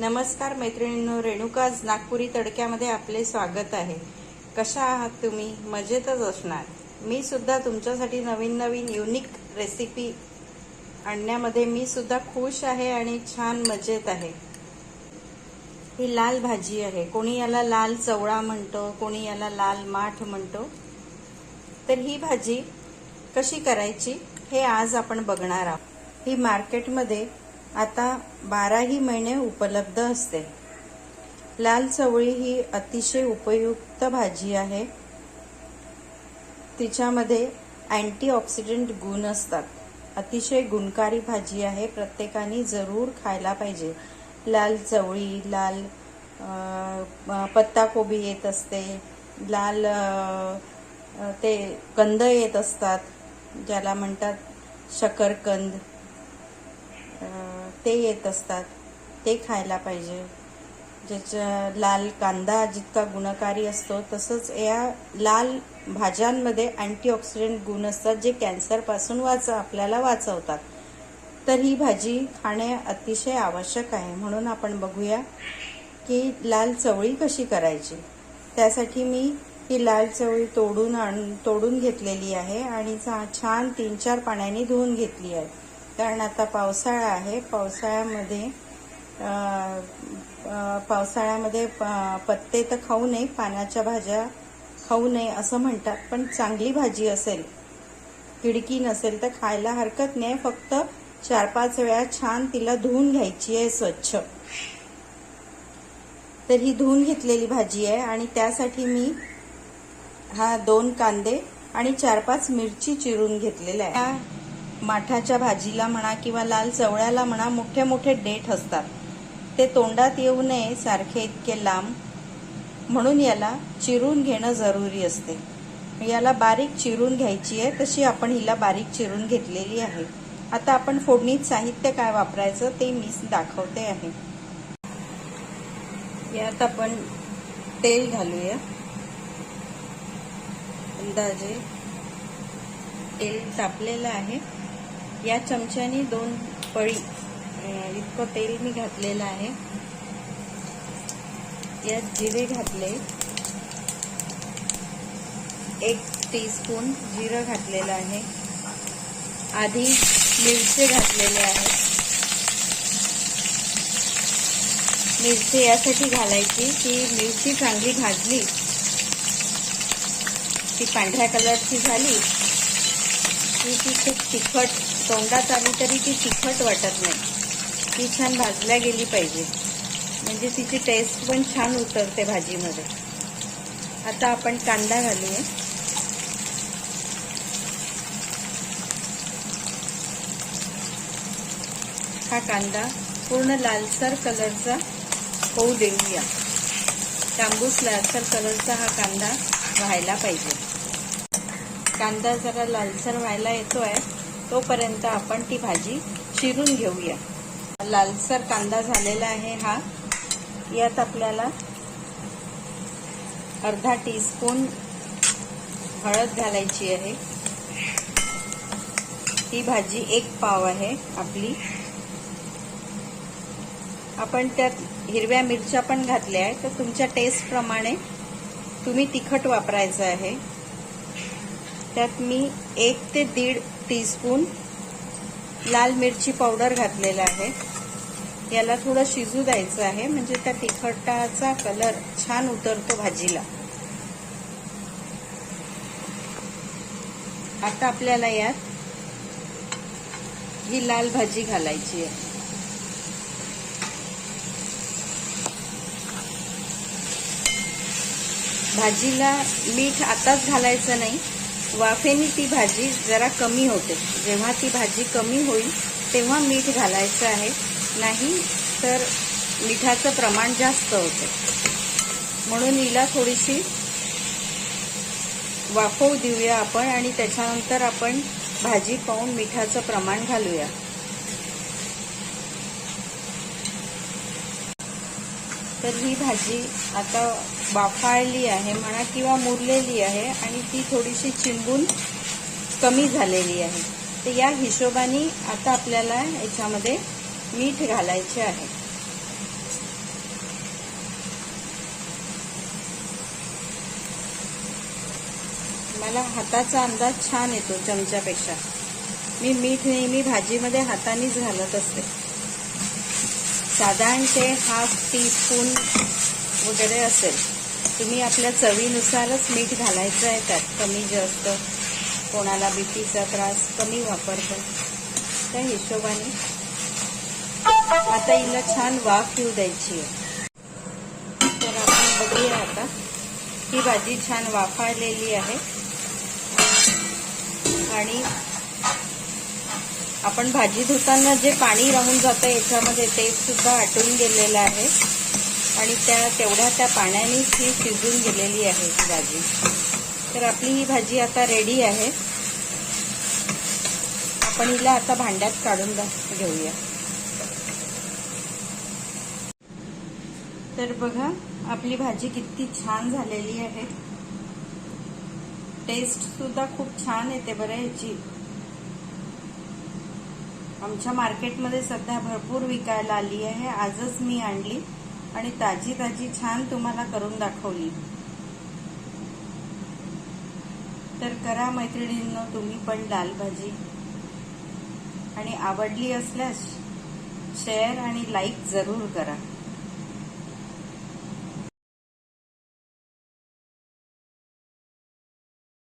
नमस्कार मैत्रिणींनो रेणुकाज नागपुरी तडक्यामध्ये आपले स्वागत आहे. कशा आहात तुम्ही? मजेतच असणार. मी सुद्धा तुमच्यासाठी नवीन नवीन युनिक रेसिपी आणण्यामध्ये मी सुद्धा खुश आहे आणि छान मजेत आहे. ही लाल भाजी आहे. कोणी याला लाल चवळा म्हणतो कोणी याला लाल माठ म्हणतो. तर ही भाजी कशी करायची हे आज आपण बघणार आहोत. ही मार्केटमध्ये आता बाराही महिने उपलब्ध असते. लाल चवळी ही अतिशय उपयुक्त भाजी आहे. तिच्यामध्ये अँटीऑक्सिडंट गुण असतात. अतिशय गुणकारी भाजी आहे प्रत्येकाने जरूर खायला पाहिजे. लाल चवळी लाल पत्ताकोबी येत असते. लाल ते कंद येत असतात ज्याला म्हणतात शकरकंद. ते येत असतात. ते खायला पाहिजे. ज्याच्या लाल कांदा जितका गुणकारी असतो तसंच या लाल भाज्यांमध्ये अँटीऑक्सिडंट गुण असतात जे कॅन्सरपासून वाच आपल्याला वाचवतात. तर ही भाजी खाणे अतिशय आवश्यक आहे. म्हणून आपण बघूया की लाल चवळी कशी करायची. त्यासाठी मी ही लाल चवळी तोडून आण तोडून घेतलेली आहे आणि छान तीन चार पाण्याने धुवून घेतली आहे. कारण आता पावसाळा आहे. पावसाळ्यामध्ये पावसाळ्यामध्ये प- पत्ते तर खाऊ नये पानाच्या भाज्या खाऊ नये असं म्हणतात. पण चांगली भाजी असेल तिडकी नसेल तर खायला हरकत नाही. फक्त चार पाच वेळा छान तिला धुवून घ्यायची आहे स्वच्छ. तर ही धुवून घेतलेली भाजी आहे आणि त्यासाठी मी हा दोन कांदे आणि चार पाच मिरची चिरून घेतलेल्या आहे माठाच्या भाजीला म्हणा किंवा लाल चवळ्याला म्हणा मोठे मोठे डेठ असतात. ते तोंडात येऊ नये सारखे इतके लांब. म्हणून याला चिरून घेणं जरुरी असते. याला बारीक चिरून घ्यायची आहे तशी आपण हिला बारीक चिरून घेतलेली आहे. आता आपण फोडणीत साहित्य काय वापरायचं ते मी दाखवते आहे. यात आपण तेल घालूया. अंदाजे तेल तापलेलं आहे. या चमच्यानी दोन पळी. इतकं तेल मी घातलेलं आहे. यात जिरे घातले. एक टीस्पून जिरं घातलेलं आहे. आधी मिरचे घातलेले आहेत मिरची यासाठी घालायची की मिरची चांगली भाजली ती पांढऱ्या कलरची झाली की ती खूप तिखट तोंडात आली तरी ती तिखट वाटत नाही. ती छान भाजल्या गेली पाहिजे. म्हणजे तिची टेस्ट पण छान उतरते भाजीमध्ये. आता आपण कांदा घालूया. हा कांदा पूर्ण लालसर कलरचा होऊ देऊया. तांबूस लालसर कलरचा हा कांदा व्हायला पाहिजे. कांदा जरा लालसर व्हायला येतोय तोपर्यंत आपण ती भाजी चिरून घेऊया. लालसर कांदा झालेला आहे हा. यात आपल्याला अर्धा टीस्पून हळद घालायची आहे. ही भाजी एक पाव आहे आपली. आपण त्यात हिरव्या मिरच्या पण घातल्या आहे तर तुमच्या टेस्टप्रमाणे तुम्ही तिखट वापरायचं आहे. त्यात मी एक ते दीड टीस्पून लाल मिरची पावडर घातलेला आहे. याला थोडं शिजू द्यायचं आहे. म्हणजे त्या तिखटाचा कलर छान उतरतो भाजीला. आता आपल्याला यात ही लाल भाजी घालायची आहे. भाजीला मीठ आताच घालायचं नाही. वाफेने ती भाजी जरा कमी होते. जेव्हा ती भाजी कमी होईल तेव्हा मीठ घालायचं आहे. नाही तर मिठाचं प्रमाण जास्त होते. म्हणून हिला थोडीशी वाफवू देऊया आपण आणि त्याच्यानंतर आपण भाजी पाहून मिठाचं प्रमाण घालूया. तर ही भाजी आता बाफाळली आहे म्हणा किंवा मुरलेली आहे आणि ती थोडीशी चिंबून कमी झालेली आहे. तर या हिशोबाने आता आपल्याला याच्यामध्ये मीठ घालायचे आहे. मला हाताचा अंदाज छान येतो चमच्यापेक्षा. मी मीठ नेहमी भाजीमध्ये हातानेच घालत असते. साधारण ते हाफ टीस्पून वगैरे असेल. तुम्ही आपल्या चवीनुसारच मीठ घालायचं आहे त्यात. कमी जास्त कोणाला बीपीचा त्रास कमी वापरतो. त्या हिशोबाने. आता हिला छान वाफ येऊ द्यायची आहे. तर आपण बघूया आता. ही भाजी छान वाफाळलेली आहे. आणि आपण भाजी धुताना जे पाणी राहून जातं याच्यामध्ये ते सुद्धा आटून गेलेलं आहे. आणि त्या तेवढ्या त्या पाण्यानेच ही शिजून गेलेली आहे भाजी. तर आपली ही भाजी आता रेडी आहे. आपण हिला आता भांड्यात काढून घेऊया. तर बघा आपली भाजी किती छान झालेली आहे. टेस्ट सुद्धा खूप छान येते बरं याची. आमच्या मार्केटमध्ये सध्या भरपूर विकायला आली आहे. आजच मी आणली आणि ताजी ताजी छान तुम्हाला करून दाखवली. तर करा मैत्रिणींनो तुम्ही पण दाल भाजी आणि आवडली असल्यास शेअर आणि लाईक जरूर करा.